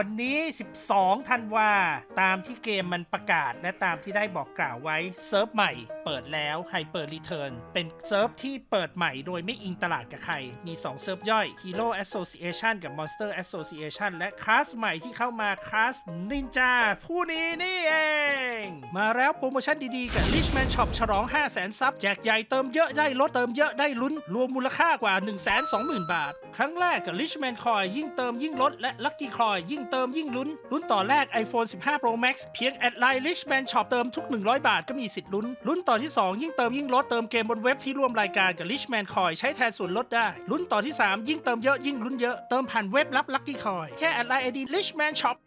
วันนี้ 12 ธันวา ตามที่เกมมันประกาศ และตามที่ได้บอกกล่าวไว้ เซิร์ฟใหม่เปิดแล้ว Hyper Return เป็นเซิร์ฟที่เปิดใหม่โดยไม่อิงตลาดกับใคร มี 2 เซิร์ฟย่อย Hero Association กับ Monster Association และคลาสใหม่ที่เข้ามาคลาส Ninja ผู้นี้นี่เอง มาแล้วโปรโมชั่นดีๆ กับ Richman Shop ฉลอง 5 0 0 0 0 0ซับแจกใหญ่เติมเยอะได้ลดเติมเยอะได้ลุ้น รวมมูลค่ากว่า 1 2 0 0 0 0 บาท ครั้งแรกกับ Richman Coin ยิ่งเติมยิ่งลดและ Lucky Coin ยิ่งเติมยิ่งลุ้น ลุ้นต่อแรก iPhone 15 Pro Max เพียงแอดไลน์ Richman Shop เติมทุก 100 บาทก็มีสิทธิ์ลุ้น ลุ้นต่อที่ 2 ยิ่งเติมยิ่งลดเติมเกมบนเว็บที่ร่วมรายการกับ Richman Coin ใช้แทนส่วนลดได้ ลุ้นต่อที่ 3 ยิ่งเติมเยอะยิ่งลุ้นเยอะเติมผ่านเว็บรับ Lucky Coin แค่แอดไลน์ ID Richman Shop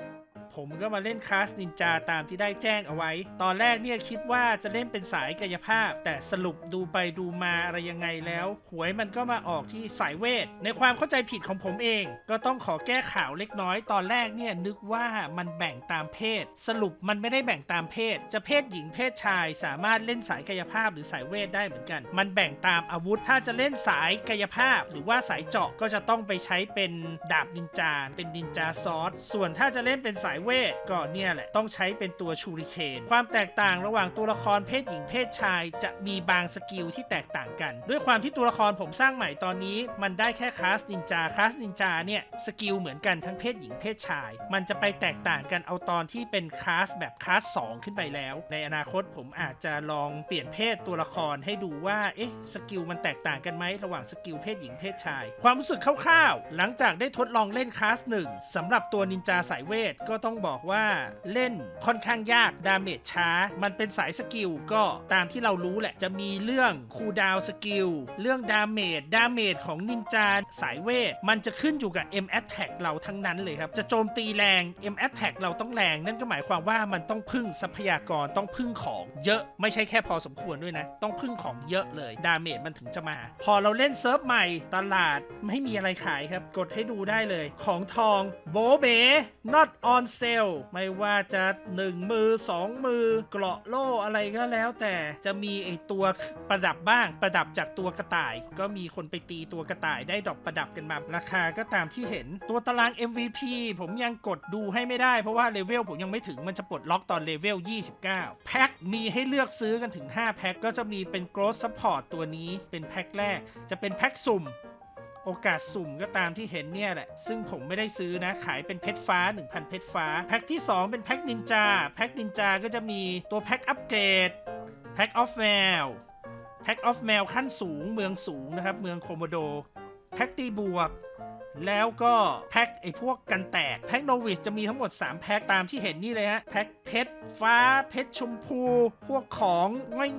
ผมก็มาเล่นคลาสนินจาตามที่ได้แจ้งเอาไว้ ตอนแรกเนี่ยคิดว่าจะเล่นเป็นสายกายภาพ แต่สรุปดูไปดูมาอะไรยังไงแล้ว หวยมันก็มาออกที่สายเวท ในความเข้าใจผิดของผมเอง ก็ต้องขอแก้ข่าวเล็กน้อย ตอนแรกเนี่ยนึกว่ามันแบ่งตามเพศ สรุปมันไม่ได้แบ่งตามเพศ จะเพศหญิงเพศชาย สามารถเล่นสายกายภาพหรือสายเวทได้เหมือนกัน มันแบ่งตามอาวุธ ถ้าจะเล่นสายกายภาพ หรือว่าสายเจาะก็จะต้องไปใช้เป็นดาบนินจาเป็นนินจาซอสส่วนถ้าจะเล่นเป็นสายเวทก็เนี่ยแหละ ต้องใช้เป็นตัวชูริเคน ความแตกต่างระหว่างตัวละครเพศหญิงเพศชาย จะมีบางสกิลที่แตกต่างกัน ด้วยความที่ตัวละครผมสร้างใหม่ตอนนี้ มันได้แค่คลาสนินจาคลาสนินจาเนี่ยสกิลเหมือนกันทั้งเพศหญิงเพศชาย มันจะไปแตกต่างกันเอาตอนที่เป็นคลาสแบบคลาส2ขึ้นไปแล้ว ในอนาคตผมอาจจะลองเปลี่ยนเพศตัวละครให้ดูว่าเอ๊ะสกิลมันแตกต่างกันไหมระหว่างสกิลเพศหญิงเพศชาย ความรู้สึกคร่าวๆหลังจากได้ทดลองเล่นคลาสหนึ่งสำหรับตัวนินจาสายเวทก็ต้องบอกว่าเล่นค่อนข้างยากดาเมจช้า มันเป็นสายสกิลก็ตามที่เรารู้แหละจะมีเรื่องคูดาวสกิลเรื่องดาเมจดาเมจของนินจาสายเวท มันจะขึ้นอยู่กับ M Attack เราทั้งนั้นเลยครับ จะโจมตีแรง M Attack เราต้องแรง นั่นก็หมายความว่ามันต้องพึ่งทรัพยากรต้องพึ่งของเยอะไม่ใช่แค่พอสมควรด้วยนะ ต้องพึ่งของเยอะเลยดาเมจมันถึงจะมา พอเราเล่นเซิร์ฟใหม่ตลาดไม่มีอะไรขายครับ กดให้ดูได้เลย ของทองโบเบ not on sale ไม่ว่าจะ1มือ 2 มือเกราะโล่อะไรก็แล้วแต่จะมีไอตัวประดับบ้างประดับจากตัวกระต่าย ก็มีคนไปตีตัวกระต่ายได้ดอกประดับกันมาราคาก็ตามที่เห็นตัวตาราง MVP ผมยังกดดูให้ไม่ได้เพราะว่าเลเวลผมยังไม่ถึงมันจะปลดล็อกตอนเลเวล 29 แพ็คมีให้เลือกซื้อกันถึง 5 แพ็คก็จะมีเป็น Growth Support ตัวนี้เป็นแพ็คแรกจะเป็นแพ็คสุ่ม โอกาสสุ่มก็ตามที่เห็นเนี่ยแหละ ซึ่งผมไม่ได้ซื้อนะ ขายเป็นเพชรฟ้า 1,000 เพชรฟ้า แพ็คที่ 2 เป็นแพ็คนินจา แพ็คนินจาก็จะมีตัวแพ็คอัปเกรด แพ็คออฟแมว แพ็คออฟแมวขั้นสูง เมืองสูงนะครับ เมืองโคโมโด แพ็คตีบวก แล้วก็แพ็คไอ้พวกกันแตก แพ็คโนวิสจะมีทั้งหมด 3 แพ็คตามที่เห็นนี่เลยฮะ แพ็คเพชรฟ้าเพชรชมพู พวกของ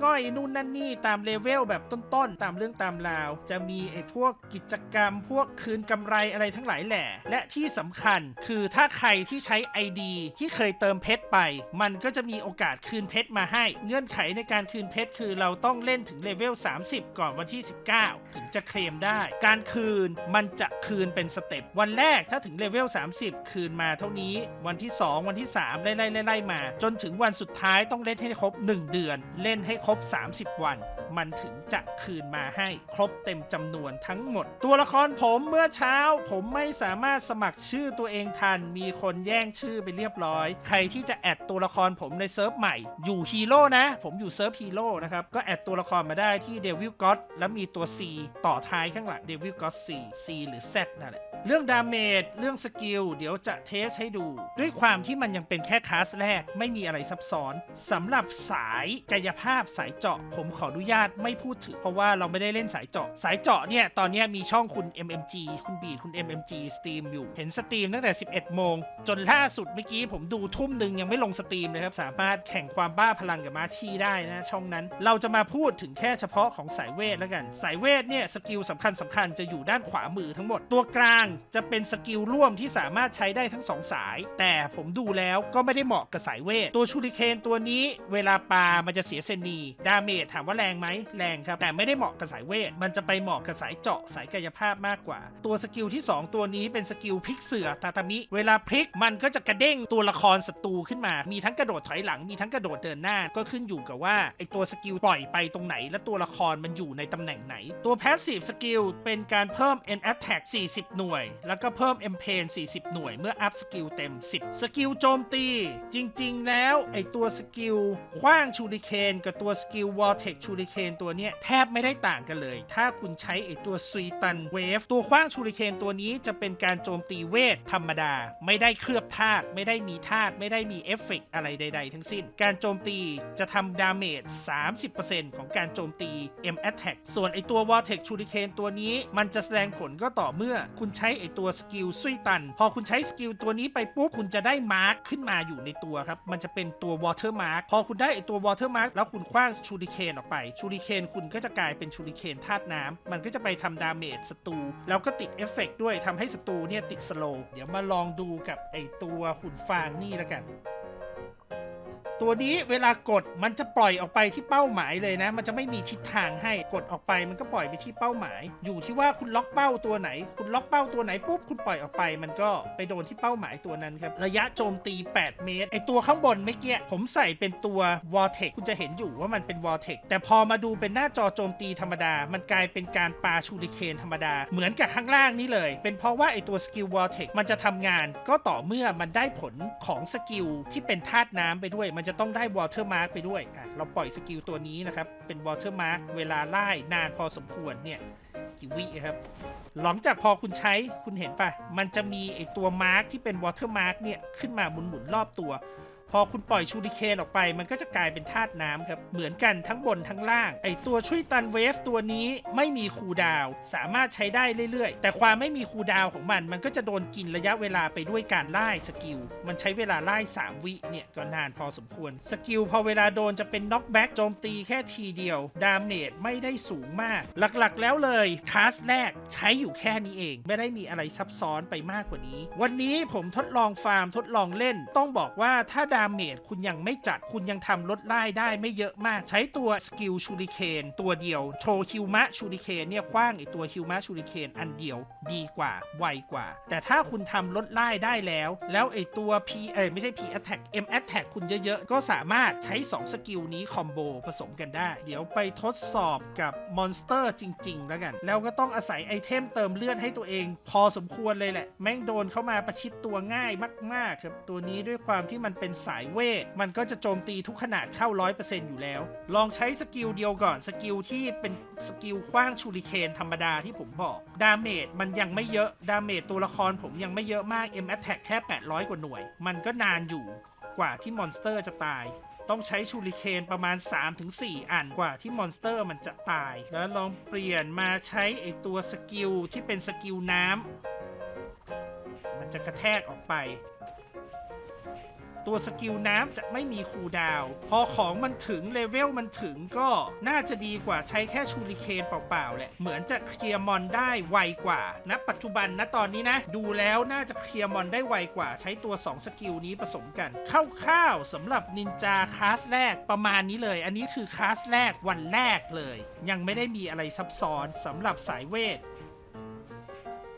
ง่อยๆ นู่นนั่นนี่ตามเลเวลแบบต้นๆ ตามเรื่องตามราว จะมีไอ้พวกกิจกรรม พวกคืนกำไรอะไรทั้งหลายแหล่และที่สำคัญคือถ้าใครที่ใช้ ID ที่เคยเติมเพชรไป มันก็จะมีโอกาสคืนเพชรมาให้ เงื่อนไขในการคืนเพชรคือเราต้องเล่นถึงเลเวล30 ก่อนวันที่ 19 ถึงจะเคลมได้ การคืนมันจะคืนไปเป็นสเต็ปวันแรกถ้าถึงเลเวล 30 คืนมาเท่านี้ วันที่ 2 วันที่ 3 ไล่ๆไล่ๆมา จนถึงวันสุดท้ายต้องเล่นให้ครบ 1 เดือน เล่นให้ครบ 30 วัน มันถึงจะคืนมาให้ครบเต็มจำนวนทั้งหมด ตัวละครผมเมื่อเช้า ผมไม่สามารถสมัครชื่อตัวเองทัน มีคนแย่งชื่อไปเรียบร้อย ใครที่จะแอดตัวละครผมในเซิร์ฟใหม่ อยู่ฮีโร่นะ ผมอยู่เซิร์ฟฮีโร่นะครับ ก็แอดตัวละครมาได้ที่ Devil God แล้วมีตัว C ต่อท้ายข้างหลัง Devil God C C หรือ Z นั่นะ เรื่องดาเมจเรื่องสกิลเดี๋ยวจะเทสให้ดู ด้วยความที่มันยังเป็นแค่คลาสแรก ไม่มีอะไรซับซ้อนสำหรับสายกายภาพสายเจาะ ผมขออนุญาตไม่พูดถึง เพราะว่าเราไม่ได้เล่นสายเจาะ สายเจาะเนี่ย ตอนนี้มีช่องคุณ MMG คุณบีดคุณ MMG สตรีมอยู่ เห็นสตรีมตั้งแต่ 11 โมง จนล่าสุดเมื่อกี้ผมดูทุ่มหนึ่งยังไม่ลงสตรีมเลยครับ สามารถแข่งความบ้าพลังกับมาชีได้นะช่องนั้น เราจะมาพูดถึงแค่เฉพาะของสายเวทแล้วกัน สายเวทเนี่ยสกิลสำคัญสำคัญจะอยู่ด้านขวามือทั้งหมดตัวกลางจะเป็นสกิลร่วมที่สามารถใช้ได้ทั้งสองสาย แต่ผมดูแล้วก็ไม่ได้เหมาะกับสายเวท ตัวชูริเคนตัวนี้เวลาปามันจะเสียเซนีดาเมจถามว่าแรงไหมแรงครับ แต่ไม่ได้เหมาะกับสายเวท มันจะไปเหมาะกับสายเจาะสายกายภาพมากกว่า ตัวสกิลที่ 2 ตัวนี้เป็นสกิลพลิกเสือตาตามิ เวลาพลิกมันก็จะกระเด้งตัวละครศัตรูขึ้นมา มีทั้งกระโดดถอยหลังมีทั้งกระโดดเดินหน้าก็ขึ้นอยู่กับว่าไอตัวสกิลปล่อยไปตรงไหน และตัวละครมันอยู่ในตำแหน่งไหน ตัว Passive Skill เป็นการเพิ่ม N Attack 40 หน่วยแล้วก็เพิ่ม M p a n 40 หน่วยเมื่ออัพสกิลเต็ม 10 สกิลโจมตี จริง ๆ แล้วไอตัวสกิลคว้างชูริเคนกับตัวสกิลวอ r เท c ชูริเคนตัวเนี้ยแทบไม่ได้ต่างกันเลย ถ้าคุณใช้ไอตัวส e ีตันเวฟตัวคว้างชูริเคนตัวนี้จะเป็นการโจมตีเวทธรรมดา ไม่ได้เคลือบธาตุไม่ได้มีธาตุไม่ได้มีเอฟเฟกต์อะไรใด ๆ ทั้งสิ้น การโจมตีจะทำดาเมจ 30%ของการโจมตี M Attack ส่วนไอตัว v o r t e x ชูริเคนตัวนี้มันจะแสดงผลก็ต่อเมื่อคุณใช้ไอตัวสกิลซุยตัน พอคุณใช้สกิลตัวนี้ไปปุ๊บคุณจะได้มาร์คขึ้นมาอยู่ในตัวครับ มันจะเป็นตัววอเทอร์มาร์คพอคุณได้ไอตัววอเทอร์มาร์คแล้วคุณคว้างชูริเคนออกไปชูริเคนคุณก็จะกลายเป็นชูริเคนธาตุน้ำมันก็จะไปทำดาเมจศัตรูแล้วก็ติดเอฟเฟกด้วยทำให้ศัตรูเนี่ยติดสโลว์เดี๋ยวมาลองดูกับไอตัวหุ่นฟางนี่แล้วกัน ตัวนี้เวลากดมันจะปล่อยออกไปที่เป้าหมายเลยนะ มันจะไม่มีทิศทางให้กดออกไปมันก็ปล่อยไปที่เป้าหมาย อยู่ที่ว่าคุณล็อกเป้าตัวไหน คุณล็อกเป้าตัวไหนปุ๊บคุณปล่อยออกไป มันก็ไปโดนที่เป้าหมายตัวนั้นครับระยะโจมตี 8 เมตรไอตัวข้างบนเมื่อกี้ผมใส่เป็นตัว v o r t e x คุณจะเห็นอยู่ว่ามันเป็น v o r t e x แต่พอมาดูเป็นหน้าจอโจมตีธรรมดา มันกลายเป็นการปาชูริเคนธรรมดา เหมือนกับข้างล่างนี่เลย เป็นเพราะว่าไอตัวสกิล v o r t e x มันจะทำงาน ก็ต่อเมื่อมันได้ผลของสกิลที่เป็นธาตุน้ำไปด้วยมันจะต้องได้ water mark ไปด้วยอะเราปล่อยสกิลตัวนี้นะครับ เป็น water mark เวลาไล่นานพอสมควรเนี่ยกี่วิครับ หลังจากพอคุณใช้คุณเห็นปะมันจะมีไอตัวมาร์กที่เป็น water mark เนี่ยขึ้นมาหมุนๆรอบตัว พอคุณปล่อยชูริเคนออกไป มันก็จะกลายเป็นธาตุน้ำครับ เหมือนกันทั้งบนทั้งล่าง ไอตัวช่วยตันเวฟตัวนี้ไม่มีคูดาว สามารถใช้ได้เรื่อยๆ แต่ความไม่มีคูดาวของมัน มันก็จะโดนกินระยะเวลาไปด้วยการไล่สกิล มันใช้เวลาไล่ 3 วิเนี่ยก็นานพอสมควร สกิลพอเวลาโดนจะเป็นน็อกแบ็กโจมตีแค่ทีเดียว ดาเมจไม่ได้สูงมาก หลักๆ แล้วเลยคลาสแรกใช้อยู่แค่นี้เอง ไม่ได้มีอะไรซับซ้อนไปมากกว่านี้ วันนี้ผมทดลองฟาร์มทดลองเล่น ต้องบอกว่าถ้าดาเมจคุณยังไม่จัดคุณยังทำลดไล่ได้ไม่เยอะมาก ใช้ตัวสกิลชูริเคนตัวเดียวโชฮิวมะชูริเคนเนี่ยคว้างไอตัวฮิวมะชูริเคนอันเดียวดีกว่าไวกว่า แต่ถ้าคุณทำลดไล่ได้แล้ว แล้วไอตัว P เอ้ยไม่ใช่ P attack M attack คุณเยอะๆ ก็สามารถใช้ 2 สกิลนี้คอมโบผสมกันได้ เดี๋ยวไปทดสอบกับมอนสเตอร์จริง ๆ แล้วกัน แล้วก็ต้องอาศัยไอเทมเติมเลือดให้ตัวเอง พอสมควรเลยแหละ แม่งโดนเข้ามาประชิดตัวง่ายมากๆครับตัวนี้ด้วยความที่มันเป็นสายเวท มันก็จะโจมตีทุกขนาดเข้า 100%อยู่แล้ว ลองใช้สกิลเดียวก่อน สกิลที่เป็นสกิลคว้างชูริเคนธรรมดาที่ผมบอก ดาเมจมันยังไม่เยอะ ดาเมจตัวละครผมยังไม่เยอะมาก M attack แค่ 800 กว่าหน่วย มันก็นานอยู่กว่าที่มอนสเตอร์จะตาย ต้องใช้ชูริเคนประมาณ 3-4 อันกว่าที่มอนสเตอร์มันจะตาย แล้วลองเปลี่ยนมาใช้ไอตัวสกิลที่เป็นสกิลน้ำมันจะกระแทกออกไป ตัวสกิลน้ำจะไม่มีคูดาว พอของมันถึงเลเวลมันถึงก็น่าจะดีกว่าใช้แค่ชูริเคนเปล่าๆแหละ เหมือนจะเคลียร์มอนได้ไวกว่าณปัจจุบันนะตอนนี้นะ ดูแล้วน่าจะเคลียร์มอนได้ไวกว่า ใช้ตัว 2 สกิลนี้ผสมกันคร่าวๆสำหรับนินจาคลาสแรกประมาณนี้เลย อันนี้คือคลาสแรกวันแรกเลย ยังไม่ได้มีอะไรซับซ้อนสำหรับสายเวท